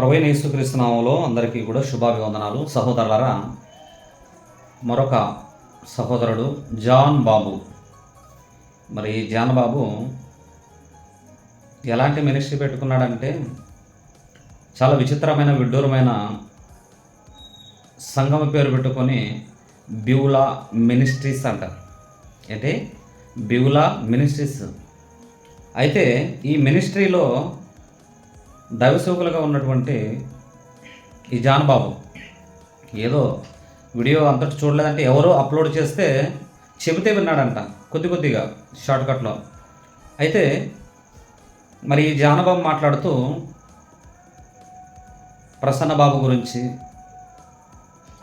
ప్రవీణ యేసుక్రీస్తునామంలో అందరికీ కూడా శుభాభివందనాలు. సహోదరులరా మరొక సహోదరుడు జాన్ బాబు. మరి ఈ జాన్ బాబు ఎలాంటి మినిస్ట్రీ పెట్టుకున్నాడంటే చాలా విచిత్రమైన విడ్డూరమైన సంఘం పేరు పెట్టుకొని బ్యూలా మినిస్ట్రీస్ అంటారు. అంటే బ్యూలా మినిస్ట్రీస్. అయితే ఈ మినిస్ట్రీలో దైవసేవకులుగా ఉన్నటువంటి ఈ జాన్ బాబు ఏదో వీడియో అంతటి చూడలేదంటే ఎవరో అప్లోడ్ చేస్తే చెబితే విన్నాడంట కొద్ది కొద్దిగా షార్ట్కట్లో. అయితే మరి ఈ జానబాబు మాట్లాడుతూ ప్రసన్న బాబు గురించి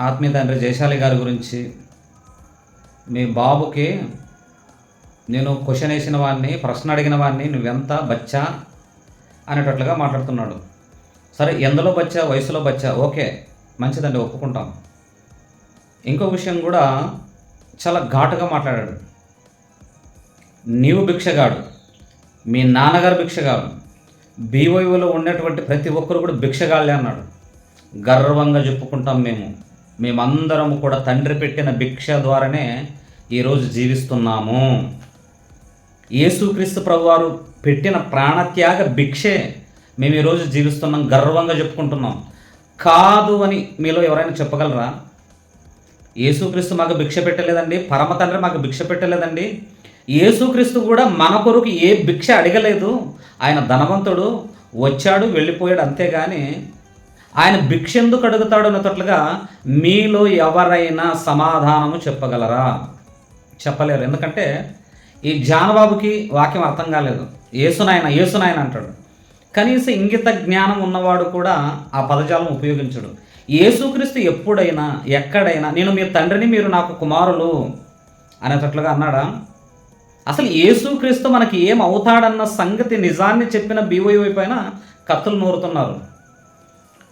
ఆత్మీయ తండ్రి జయశాలి గారి గురించి మీ బాబుకి నేను క్వశ్చన్ వేసిన వాడిని ప్రశ్న అడిగిన వాడిని నువ్వెంత బచ్చా అనేటట్లుగా మాట్లాడుతున్నాడు. సరే ఎందులో బచ్చా వయసులో బచ్చా? ఓకే మంచిదండి ఒప్పుకుంటాం. ఇంకో విషయం కూడా చాలా ఘాటుగా మాట్లాడాడు. నీవు భిక్షగాడు మీ నాన్నగారు భిక్షగాడు బీవైఓలో ఉన్నటువంటి ప్రతి ఒక్కరు కూడా భిక్షగాళ్ళే అన్నాడు. గర్వంగా చెప్పుకుంటాం మేము. మేమందరం కూడా తండ్రి పెట్టిన భిక్ష ద్వారానే ఈరోజు జీవిస్తున్నాము. యేసుక్రీస్తు ప్రభువారు పెట్టిన ప్రాణత్యాగ భిక్షే మేము ఈరోజు జీవిస్తున్నాం గర్వంగా చెప్పుకుంటున్నాం. కాదు అని మీలో ఎవరైనా చెప్పగలరా? యేసుక్రీస్తు మాకు భిక్ష పెట్టలేదండి పరమ తండ్రి మాకు భిక్ష పెట్టలేదండి. యేసుక్రీస్తు కూడా మన కొరకు ఏ భిక్ష అడగలేదు. ఆయన ధనవంతుడు వచ్చాడు వెళ్ళిపోయాడు అంతేగాని ఆయన భిక్ష ఎందుకు అడుగుతాడు అన్నట్లుగా మీలో ఎవరైనా సమాధానము చెప్పగలరా? చెప్పలేరు. ఎందుకంటే ఈ జానబాబుకి వాక్యం అర్థం కాలేదు. ఏసునాయన ఏసునాయన అంటాడు. కనీసం ఇంగిత జ్ఞానం ఉన్నవాడు కూడా ఆ పదజాలం ఉపయోగించడు. యేసుక్రీస్తు ఎప్పుడైనా ఎక్కడైనా నేను మీ తండ్రిని మీరు నాకు కుమారులు అనేటట్లుగా అన్నాడా? అసలు యేసుక్రీస్తు మనకి ఏం అవుతాడన్న సంగతి నిజాన్ని చెప్పిన బీవైవై పైన కత్తులు నూరుతున్నారు.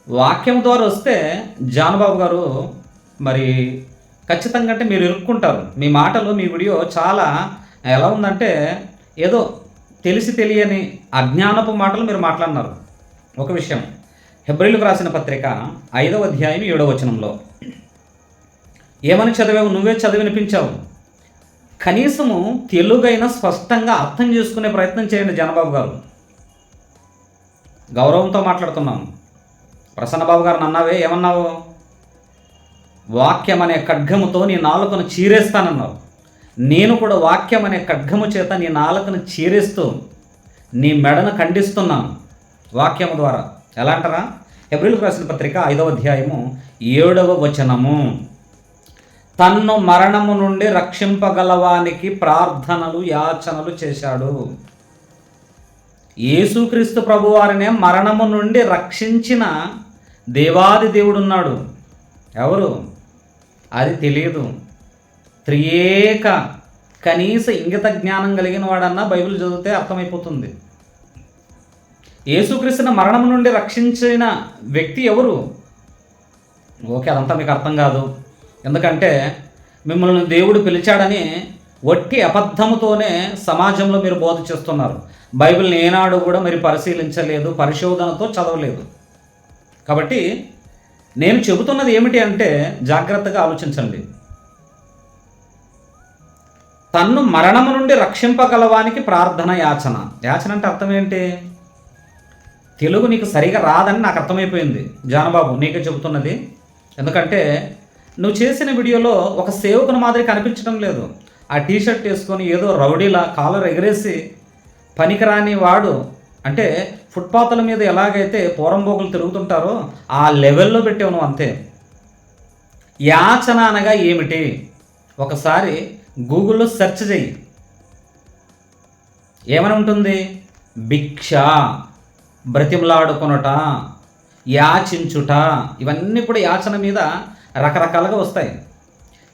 వాక్యం ద్వారా వస్తే జానబాబు గారు మరి ఖచ్చితంగా అంటే మీరు ఇరుక్కుంటారు. మీ మాటలు మీ వీడియో చాలా ఎలా ఉందంటే ఏదో తెలిసి తెలియని అజ్ఞానపు మాటలు మీరు మాట్లాడినారు. ఒక విషయం. హెబ్రిల్కు రాసిన పత్రిక ఐదవ అధ్యాయం ఏడవ వచనంలో. ఏమని చదివావు? నువ్వే చదివినిపించావు కనీసము తెలుగైనా స్పష్టంగా అర్థం చేసుకునే ప్రయత్నం చేయండి జనబాబు గారు. గౌరవంతో మాట్లాడుతున్నాం ప్రసన్నబాబు గారు అన్నావే ఏమన్నావు? వాక్యం అనే ఖడ్గముతో నీ నాలుకను చీరేస్తానన్నావు. నేను కూడా వాక్యం అనే ఖడ్గము చేత నీ నాలుకను చీరేస్తూ నీ మెడను ఖండిస్తున్నాను. వాక్యము ద్వారా. ఎలా అంటారా? ఎబ్రిల్ రాసిన పత్రిక ఐదవ అధ్యాయము ఏడవ వచనము. తన్ను మరణము నుండి రక్షింపగలవానికి ప్రార్థనలు యాచనలు చేశాడు. యేసుక్రీస్తు ప్రభువారినే మరణము నుండి రక్షించిన దేవాది దేవుడున్నాడు. ఎవరు? అది తెలియదు. త్రియేక కనీస ఇంగిత జ్ఞానం కలిగిన వాడన్నా బైబిల్ చదివితే అర్థమైపోతుంది. యేసుక్రీస్తుని మరణం నుండి రక్షించిన వ్యక్తి ఎవరు? ఓకే అదంతా మీకు అర్థం కాదు. ఎందుకంటే మిమ్మల్ని దేవుడు పిలిచాడని వట్టి అబద్ధముతోనే సమాజంలో మీరు బోధ చేస్తున్నారు. బైబిల్ని ఏనాడు కూడా మీరు పరిశీలించలేదు పరిశోధనతో చదవలేదు. కాబట్టి నేను చెబుతున్నది ఏమిటి అంటే జాగ్రత్తగా ఆలోచించండి. తన్ను మరణము నుండి రక్షింపగలవానికి ప్రార్థన యాచన. యాచన అంటే అర్థం ఏంటి? తెలుగు నీకు సరిగా రాదని నాకు అర్థమైపోయింది. జానబాబు నీకే చెబుతున్నది. ఎందుకంటే నువ్వు చేసిన వీడియోలో ఒక సేవకుని మాదిరి కనిపించడం లేదు. ఆ టీషర్ట్ వేసుకొని ఏదో రౌడీలా కాలర్ ఎగరేసి పనికిరాని వాడు అంటే ఫుట్పాత్ల మీద ఎలాగైతే పోరంబోకులు తిరుగుతుంటారో ఆ లెవెల్లో పెట్టావు నువ్వు అంతే. యాచన అనగా ఏమిటి? ఒకసారి గూగుల్లో సెర్చ్ చెయ్యి. ఏమని ఉంటుంది భిక్ష బ్రతిమలాడుకొనుట యాచించుట ఇవన్నీ కూడా యాచన మీద రకరకాలుగా వస్తాయి.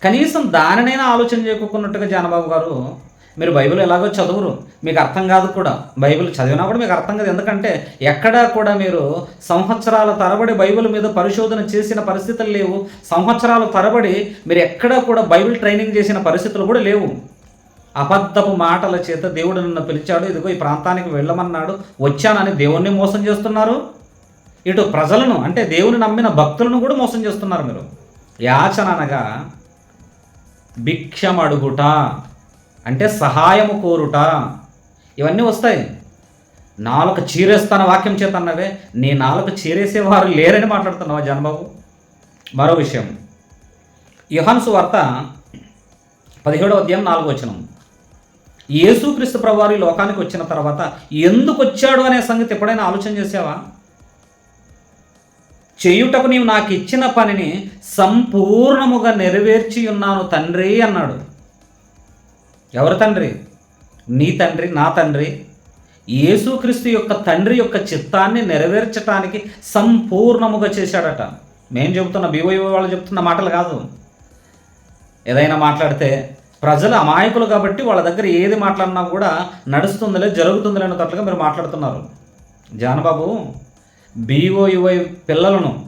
కనీసం దానినైనా ఆలోచన చేయకున్నట్టుగా జానబాబు గారు మీరు బైబిల్ ఎలాగో చదువురు? మీకు అర్థం కాదు కూడా. బైబిల్ చదివినా కూడా మీకు అర్థం కాదు. ఎందుకంటే ఎక్కడా కూడా మీరు సంవత్సరాల తరబడి బైబిల్ మీద పరిశోధన చేసిన పరిస్థితులు లేవు. సంవత్సరాల తరబడి మీరు ఎక్కడా కూడా బైబిల్ ట్రైనింగ్ చేసిన పరిస్థితులు కూడా లేవు. అబద్ధపు మాటల చేత దేవుడు నన్ను పిలిచాడు. ఇదిగో ఈ ప్రాంతానికి వెళ్ళమన్నాడు. వచ్చానని దేవుణ్ణి మోసం చేస్తున్నారు. ఇటు ప్రజలను అంటే దేవుని నమ్మిన భక్తులను కూడా మోసం చేస్తున్నారు మీరు. యాచన అనగా భిక్షమడుగుట. అంటే సహాయము కోరుట. ఇవన్నీ వస్తాయి. నాలుక చీరేస్తాన వాక్యం చేత అన్నవే. నీ నాలుక చీరేసేవారు లేరని మాట్లాడుతున్నావా జనబాబు? మరో విషయం. యుహన్సు వార్త పదిహేడవ అధ్యాయం నాలుగు వచనం. యేసుక్రీస్తు ప్రభువారు లోకానికి వచ్చిన తర్వాత ఎందుకు వచ్చాడు అనే సంగతి ఎప్పుడైనా ఆలోచన చేసావా? చేయుటకు నీవు నాకు ఇచ్చిన పనిని సంపూర్ణముగా నెరవేర్చి ఉన్నాను తండ్రి అన్నాడు. ఎవరి తండ్రి? నీ తండ్రి నా తండ్రి. యేసుక్రీస్తు యొక్క తండ్రి యొక్క చిత్తాన్ని నెరవేర్చటానికి సంపూర్ణముగా చేశాడట. మేము చెబుతున్న బీవోయో వాళ్ళు చెప్తున్న మాటలు కాదు. ఏదైనా మాట్లాడితే ప్రజలు అమాయకులు కాబట్టి వాళ్ళ దగ్గర ఏది మాట్లాడినా కూడా నడుస్తుందిలే జరుగుతుందిలే అన్నట్లుగా మీరు మాట్లాడుతున్నారు. జానబాబు బీఓయువై పిల్లలను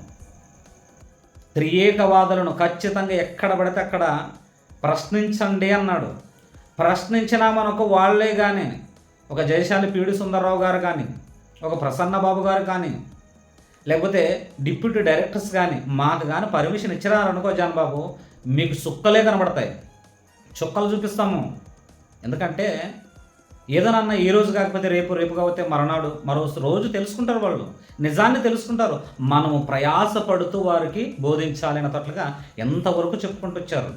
త్రియేకవాదులను ఖచ్చితంగా ఎక్కడ పడితే అక్కడ ప్రశ్నించండి అన్నాడు. ప్రశ్నించినా మనకు వాళ్ళే కానీ ఒక జయశాలి పీడి సుందరరావు గారు కానీ ఒక ప్రసన్న బాబు గారు కానీ లేకపోతే డిప్యూటీ డైరెక్టర్స్ కానీ మాకు కానీ పర్మిషన్ ఇచ్చినారనుకో జాన్ బాబు మీకు చుక్కలే కనబడతాయి. చుక్కలు చూపిస్తాము. ఎందుకంటే ఏదనన్నా ఈ రోజు కాకపోతే రేపు రేపు కాకపోతే మరనాడు మరో రోజు తెలుసుకుంటారు వాళ్ళు. నిజాన్ని తెలుసుకుంటారు. మనము ప్రయాసపడుతూ వారికి బోధించాలి అన్నట్లుగా ఎంతవరకు చెప్పుకుంటూ వచ్చారు.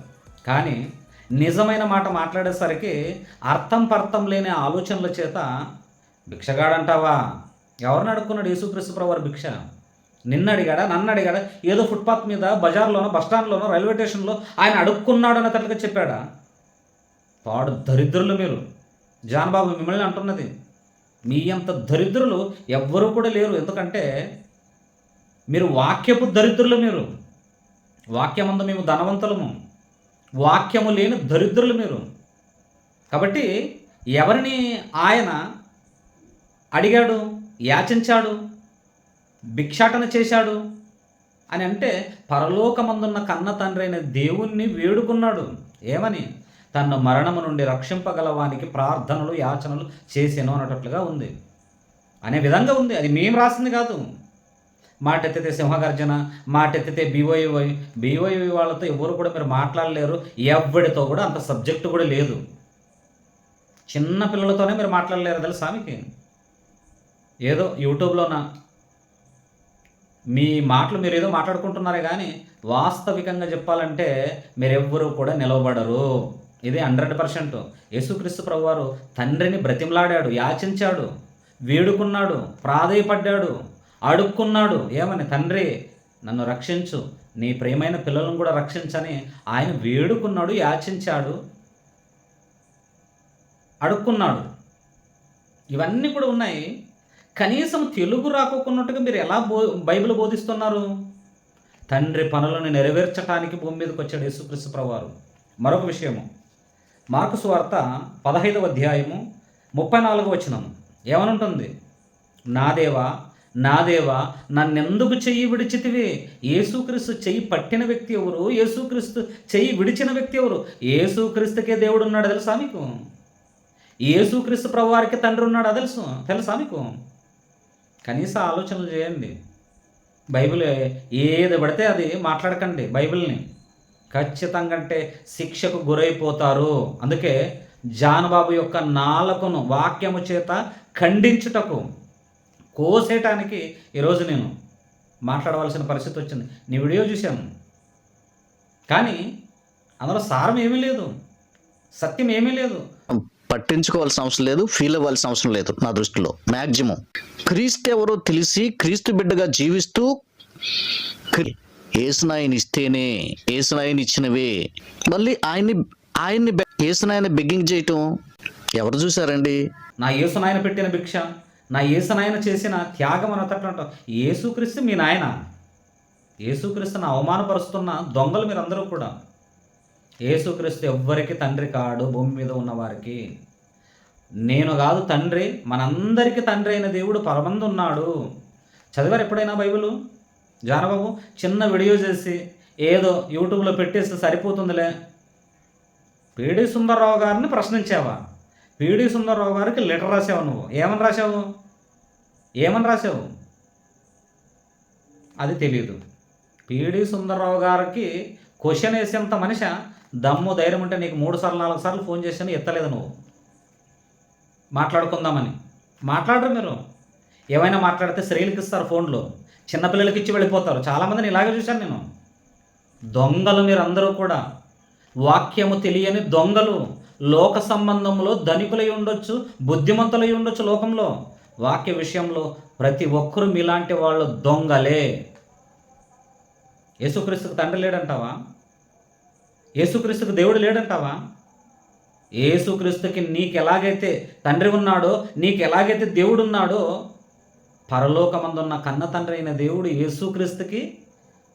కానీ నిజమైన మాట మాట్లాడేసరికి అర్థం పర్థం లేని ఆలోచనల చేత భిక్షగాడంటావా? ఎవరిని అడుక్కున్నాడు యేసుక్రీస్తు ప్రభు భిక్ష? నిన్న అడిగాడా? నన్ను అడిగాడా? ఏదో ఫుట్పాత్ మీద బజార్లోనో బస్టాండ్లోనో రైల్వే స్టేషన్లో ఆయన అడుక్కున్నాడు అన్నట్లుగా చెప్పాడా? పాడు దరిద్రులు మీరు. జాన్బాబు మిమ్మల్ని అంటున్నది మీ అంత దరిద్రులు ఎవ్వరూ కూడా లేరు. ఎందుకంటే మీరు వాక్యపు దరిద్రులు మీరు. వాక్యమందు మేము ధనవంతులము. వాక్యము లేని దరిద్రులు మీరు కాబట్టి ఎవరిని ఆయన అడిగాడు యాచించాడు భిక్షాటన చేశాడు అని అంటే పరలోకమందున్న కన్న తండ్రి అయిన దేవుణ్ణి వేడుకున్నాడు. ఏమని? తన మరణము నుండి రక్షింపగలవానికి ప్రార్థనలు యాచనలు చేసాను అన్నట్లుగా ఉంది. అనే విధంగా ఉంది. అది మేము రాసింది కాదు. మాట ఎత్తితే సింహగర్జన మాట ఎత్తితే బీఓఈ వాళ్ళతో ఎవరు కూడా మీరు మాట్లాడలేరు. ఎవరితో కూడా అంత సబ్జెక్టు కూడా లేదు. చిన్న పిల్లలతోనే మీరు మాట్లాడలేరు తెలుసా మీకు? ఏదో యూట్యూబ్లోన? మీ మాటలు మీరు ఏదో మాట్లాడుకుంటున్నారే కానీ వాస్తవికంగా చెప్పాలంటే మీరెవ్వరూ కూడా నిలవబడరు. ఇది హండ్రెడ్ పర్సెంట్. యేసుక్రీస్తు ప్రభువారు తండ్రిని బ్రతిమలాడాడు యాచించాడు వేడుకున్నాడు ప్రాధేయపడ్డాడు. అడుక్కున్నాడు. ఏమని? తండ్రి నన్ను రక్షించు. నీ ప్రియమైన పిల్లలను కూడా రక్షించని ఆయన వేడుకున్నాడు యాచించాడు అడుక్కున్నాడు. ఇవన్నీ కూడా ఉన్నాయి. కనీసం తెలుగు రాకోకున్నట్టుగా మీరు ఎలా బో బైబిల్ బోధిస్తున్నారు? తండ్రి పనులను నెరవేర్చడానికి భూమి మీదకి వచ్చాడు యేసుక్రీస్తు ప్రభువారు. మరొక విషయము. మార్కు సువార్త పదహైదవ అధ్యాయము ముప్పై నాలుగు వచనము. ఏమనుంటుంది? నా దేవా నా దేవా నన్నెందుకు చెయ్యి విడిచితివి? యేసుక్రీస్తు చెయ్యి పట్టిన వ్యక్తి ఎవరు? యేసుక్రీస్తు చెయ్యి విడిచిన వ్యక్తి ఎవరు? యేసుక్రీస్తుకే దేవుడు ఉన్నాడు తెలుసా మీకు? యేసుక్రీస్తు ప్రభువారికి తండ్రి ఉన్నాడు తెలుసు? తెలుసా మీకు? కనీస ఆలోచనలు చేయండి. బైబిల్ ఏది పడితే అది మాట్లాడకండి బైబిల్ని. ఖచ్చితంగా అంటే శిక్షకు గురైపోతారు. అందుకే జానబాబు యొక్క నాలుకను వాక్యము చేత ఖండించుటకు కోసేయటానికి ఈరోజు నేను మాట్లాడవలసిన పరిస్థితి వచ్చింది. నీ వీడియో చూశాను. కానీ అందులో సారం ఏమీ లేదు. సత్యం ఏమీ లేదు. పట్టించుకోవాల్సిన అవసరం లేదు ఫీల్ అవ్వాల్సిన అవసరం లేదు నా దృష్టిలో. మ్యాక్సిమం క్రీస్తు ఎవరో తెలిసి క్రీస్తు బిడ్డగా జీవిస్తూ ఏసునాయని ఇస్తేనే ఏసునాయని ఇచ్చినవే. మళ్ళీ ఆయన్ని ఆయన్ని ఏసునాయన బెగ్గింగ్ చేయటం ఎవరు చూసారండి నా యేసు నాయన పెట్టిన భిక్ష. నా యేసు నాయన చేసిన త్యాగం అని అంటాం. యేసుక్రీస్తు మీ నాయన. యేసుక్రీస్తుని అవమానపరుస్తున్న దొంగలు మీరందరూ కూడా. యేసుక్రీస్తు ఎవ్వరికి తండ్రి కాడు భూమి మీద ఉన్నవారికి. నేను కాదు తండ్రి మనందరికీ తండ్రి అయిన దేవుడు పరమంది ఉన్నాడు. చదివారు ఎప్పుడైనా బైబిల్? జానబాబు చిన్న వీడియో చేసి ఏదో యూట్యూబ్లో పెట్టేస్తే సరిపోతుందిలే. పీడి సుందరరావు గారిని ప్రశ్నించావా? పీడి సుందరరావు గారికి లెటర్ రాసావు నువ్వు. ఏమని రాసావు? ఏమని రాసావు? అది తెలియదు పీడి సుందరరావు గారికి క్వశ్చన్ వేసేంత మనిషి? దమ్ము ధైర్యం ఉంటే నీకు మూడు సార్లు నాలుగు సార్లు ఫోన్ చేసాను ఎత్తలేదు నువ్వు. మాట్లాడుకుందామని. మాట్లాడరు మీరు. ఏమైనా మాట్లాడితే స్త్రీలకు ఇస్తారు ఫోన్లు. చిన్నపిల్లలకి ఇచ్చి వెళ్ళిపోతారు. చాలామందిని ఇలాగే చూశాను నేను. దొంగలు మీరందరూ కూడా. వాక్యము తెలియని దొంగలు. లోక సంబంధంలో ధనికులై ఉండొచ్చు బుద్ధిమంతులై ఉండొచ్చు లోకంలో. వాక్య విషయంలో ప్రతి ఒక్కరు మీలాంటి వాళ్ళు దొంగలే. యేసుక్రీస్తుకు తండ్రి లేడంటావా? యేసుక్రీస్తుకు దేవుడు లేడంటావా? యేసుక్రీస్తుకి నీకు ఎలాగైతే తండ్రి ఉన్నాడో నీకు ఎలాగైతే దేవుడు ఉన్నాడో పరలోకమందున్న కన్న తండ్రి అయిన దేవుడు యేసుక్రీస్తుకి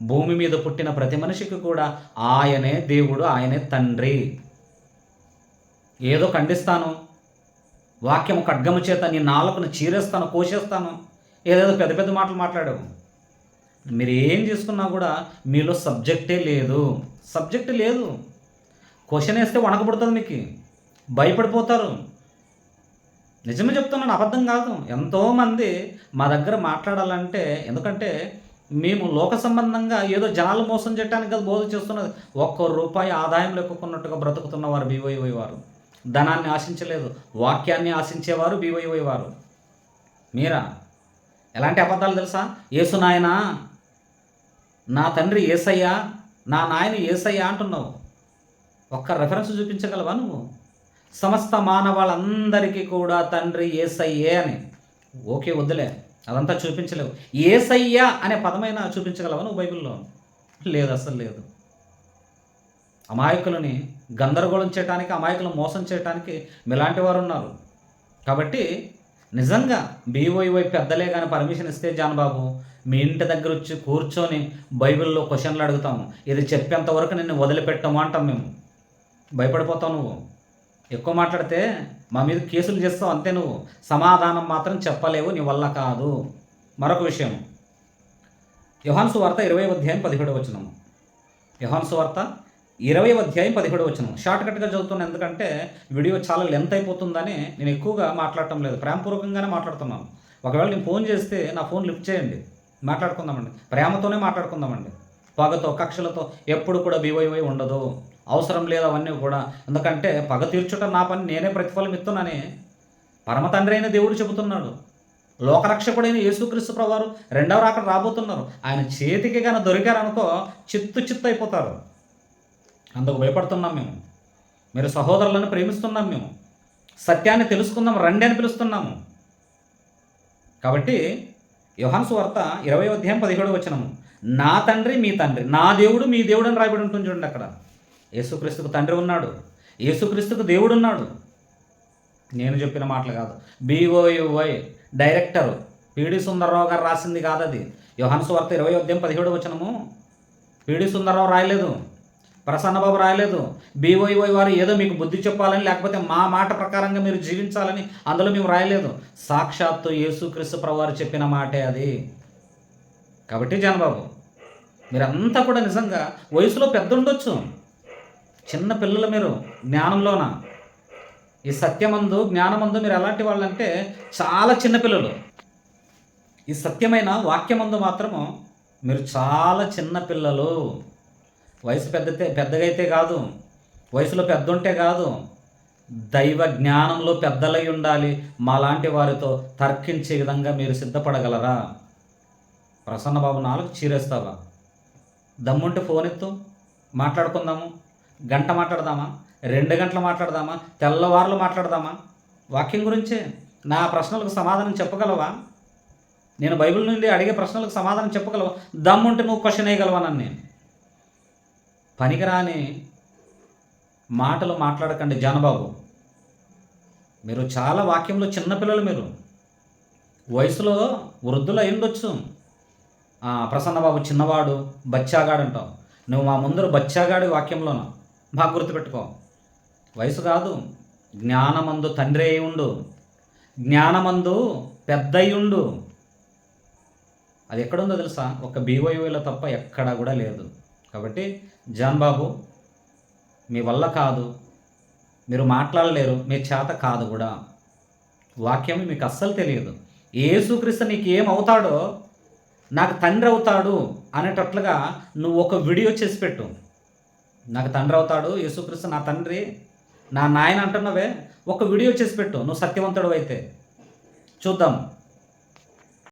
భూమి మీద పుట్టిన ప్రతి మనిషికి కూడా ఆయనే దేవుడు ఆయనే తండ్రి. ఏదో ఖండిస్తాను. వాక్యము ఖడ్గము చేత నీ నాలుకను చీరేస్తాను కోసేస్తాను. ఏదేదో పెద్ద పెద్ద మాటలు మాట్లాడావు. మీరు ఏం చేసుకున్నా కూడా మీలో సబ్జెక్టే లేదు. సబ్జెక్ట్ లేదు. క్వశ్చన్ వేస్తే వణకబడుతుంది మీకు. భయపడిపోతారు. నిజమే చెప్తున్నాను అబద్ధం కాదు. ఎంతోమంది మా దగ్గర మాట్లాడాలంటే ఎందుకంటే మేము లోక సంబంధంగా ఏదో జనాలు మోసం చేయడానికి కదా బోధ చేస్తున్నది. ఒక్క రూపాయి ఆదాయం లెక్కున్నట్టుగా బ్రతుకుతున్నవారు బీవైవై వారు. ధనాన్ని ఆశించలేదు వాక్యాన్ని ఆశించేవారు బీవైవై వారు మీరా? ఎలాంటి అబద్ధాలు తెలుసా? యేసు నాయనా నా తండ్రి ఏసయ్యా నా నాయన ఏసయ్యా అంటున్నావు. ఒక్క రెఫరెన్స్ చూపించగలవా నువ్వు? సమస్త మానవాళ్ళందరికీ కూడా తండ్రి ఏసయ్యే అని. ఓకే వద్దులే. అదంతా చూపించలేవు. ఏసయ్య అనే పదమైనా చూపించగలవా నువ్వు బైబిల్లో? లేదు అసలు లేదు. అమాయకులని గందరగోళం చేయడానికి అమాయకులను మోసం చేయడానికి మీలాంటి వారు ఉన్నారు. కాబట్టి నిజంగా బీవైవై పెద్దలే కానీ పర్మిషన్ ఇస్తే జానబాబు మీ ఇంటి దగ్గర వచ్చి కూర్చొని బైబిల్లో క్వశ్చన్లు అడుగుతాము ఇది చెప్పేంత వరకు నిన్ను వదిలిపెట్టము అంటాం మేము. భయపడిపోతావు నువ్వు. ఎక్కువ మాట్లాడితే మా మీద కేసులు చేస్తావు అంతే నువ్వు. సమాధానం మాత్రం చెప్పలేవు నీ వల్ల కాదు. మరొక విషయం. యోహాన్సు వార్త ఇరవై అధ్యాయం పదిహేడు వచ్చినాము యోహాన్సు వార్త ఇరవై అధ్యాయం పదిహేడు వచ్చిన షార్ట్ కట్గా చదువుతున్నాను ఎందుకంటే వీడియో చాలా లెంత్ అయిపోతుందని నేను ఎక్కువగా మాట్లాడటం లేదు. ప్రేమపూర్వకంగానే మాట్లాడుతున్నాను. ఒకవేళ నేను ఫోన్ చేస్తే నా ఫోన్ లిఫ్ట్ చేయండి. మాట్లాడుకుందామండి. ప్రేమతోనే మాట్లాడుకుందామండి. పగతో కక్షలతో ఎప్పుడు కూడా బీవైవై ఉండదు. అవసరం లేదు అవన్నీ కూడా. ఎందుకంటే పగ తీర్చుట నా పని నేనే ప్రతిఫలం ఇస్తున్నానని పరమ తండ్రి అయిన దేవుడు చెబుతున్నాడు. లోకరక్షకుడైన యేసుక్రీస్తు ప్రవారు రెండవ రాక రాబోతున్నారు. ఆయన చేతికి కానీ దొరికారనుకో చిత్తు చిత్తు అయిపోతారు. అందుకు భయపడుతున్నాం మేము. మీరు సహోదరులను ప్రేమిస్తున్నాం మేము. సత్యాన్ని తెలుసుకుందాం రండి అని పిలుస్తున్నాము. కాబట్టి యోహాన్సు వార్త ఇరవై అధ్యాయం పదిహేడు వచ్చినము నా తండ్రి మీ తండ్రి నా దేవుడు మీ దేవుడు అని రాయబడి ఉంటుంది చూడండి అక్కడ. యేసుక్రీస్తుకు తండ్రి ఉన్నాడు. యేసుక్రీస్తుకు దేవుడు ఉన్నాడు. నేను చెప్పిన మాటలు కాదు. బీఓయువై డైరెక్టర్ పిడి సుందరరావు గారు రాసింది కాదు అది యోహాన్సు వార్త ఇరవై అధ్యాయం పదిహేడు వచ్చినము పిడి సుందరరావు రాయలేదు. ప్రసన్నబాబు రాయలేదు. బీవైవై వారు ఏదో మీకు బుద్ధి చెప్పాలని లేకపోతే మా మాట ప్రకారంగా మీరు జీవించాలని అందులో మేము రాయలేదు. సాక్షాత్తు యేసుక్రీస్తు ప్రవారు చెప్పిన మాటే అది. కాబట్టి జానబాబు మీరంతా కూడా నిజంగా వయసులో పెద్ద ఉండొచ్చు చిన్న పిల్లలు మీరు జ్ఞానంలోన. ఈ సత్యమందు జ్ఞానమందు మీరు ఎలాంటి వాళ్ళంటే చాలా చిన్నపిల్లలు ఈ సత్యమైన వాక్యమందు మాత్రము మీరు చాలా చిన్నపిల్లలు వయసు పెద్దతే పెద్దగైతే కాదు. వయసులో పెద్ద ఉంటే కాదు. దైవ జ్ఞానంలో పెద్దలై ఉండాలి. మాలాంటి వారితో తర్కించే విధంగా మీరు సిద్ధపడగలరా? ప్రసన్నబాబు నాలుగు చీరేస్తావా? దమ్ముంటే ఫోన్ ఎత్తు మాట్లాడుకుందాము. గంట మాట్లాడదామా? రెండు గంటలు మాట్లాడదామా? తెల్లవారులు మాట్లాడదామా? వాక్యం గురించే. నా ప్రశ్నలకు సమాధానం చెప్పగలవా? నేను బైబిల్ నుండి అడిగే ప్రశ్నలకు సమాధానం చెప్పగలవా? దమ్ముంటే నువ్వు క్వశ్చన్ వేయగలవా నన్ను? పనికిరాని మాటలు మాట్లాడకండి జానబాబు. మీరు చాలా వాక్యంలో చిన్నపిల్లలు మీరు. వయసులో వృద్ధులు అయి ఉండొచ్చు ప్రసన్నబాబు చిన్నవాడు బచ్చాగాడు అంటావు నువ్వు మా ముందర బచ్చాగాడి వాక్యంలోన. బాగా గుర్తుపెట్టుకో. వయసు కాదు. జ్ఞానమందు తండ్రి అయి ఉండు. జ్ఞానమందు పెద్ద ఉండు. అది ఎక్కడుందో తెలుసా? ఒక బీవైఓలో తప్ప ఎక్కడా కూడా లేదు. కాబట్టి జాన్ బాబు మీ వల్ల కాదు. మీరు మాట్లాడలేరు మీ చేత కాదు కూడా. వాక్యం మీకు అస్సలు తెలియదు. ఏసుక్రీస్తు నీకు ఏమవుతాడో నాకు తండ్రి అవుతాడు అనేటట్లుగా నువ్వు ఒక వీడియో చేసి పెట్టు. నాకు తండ్రి అవుతాడు యేసుక్రీస్తు నా తండ్రి నా నాయన అంటున్నావే ఒక వీడియో చేసి పెట్టు. నువ్వు సత్యవంతుడు అయితే. చూద్దాం.